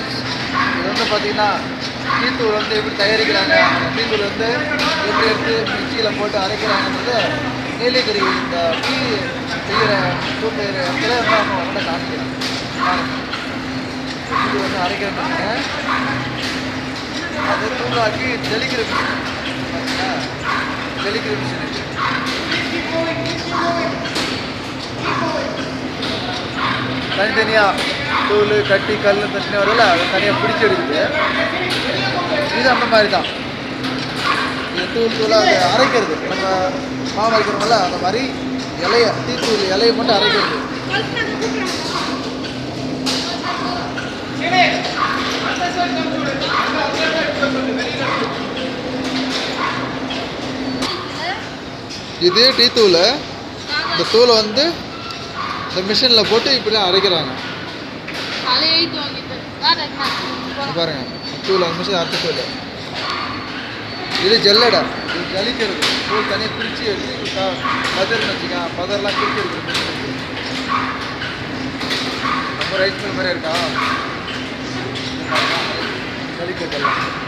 இது வந்து பார்த்தீங்கன்னா டீத்தூள் வந்து எப்படி தயாரிக்கிறாங்க அந்த டீத்தூள் வந்து எப்படி எடுத்து மிக்சியில் போட்டு அரைக்கிறாங்கன்றது நீலகிரி இந்த டீ செய்கிற டூ செய்கிற இடத்துல வந்து அவங்க அவங்கள்ட்ட காமிக்கிறாங்க. இது வந்து அரைக்கிறாங்க மிஷினு அது தூளாக்கி தெளிக்கிற மிஷின் பார்த்தீங்களா தெளிக்கிற மிஷின் தனித்தனியாக தூள் கட்டி கல் பிரச்சனை வரும்ல அதை தனியாக பிடிச்சி எடுக்குது இது அந்த மாதிரி தான். இது தூள் தூளாக அதை அரைக்கிறது. நம்ம மாவு அரைக்கிறோம்ல அந்த மாதிரி இலைய டீத்தூள் இலையை மட்டும் அரைக்கிறது. இது டீ தூள் இந்த தூளை வந்து இந்த மிஷினில் போட்டு இப்படி தான் அரைக்கிறாங்க. பாருங்க தூள் அந்த மிஷின் அரைச்ச இது ஜல்லடா. இது ஜலிக்கிறது. தூள் தனியாக பிரித்து எடுத்து இப்படி க- பதர்னு வச்சுக்க. பதர்லாம் பிரித்து எடுக்கிறது. ரொம்ப ரைட் பண்ண மாதிரி இருக்கா? ஜலிக்கிறதெல்லாம்.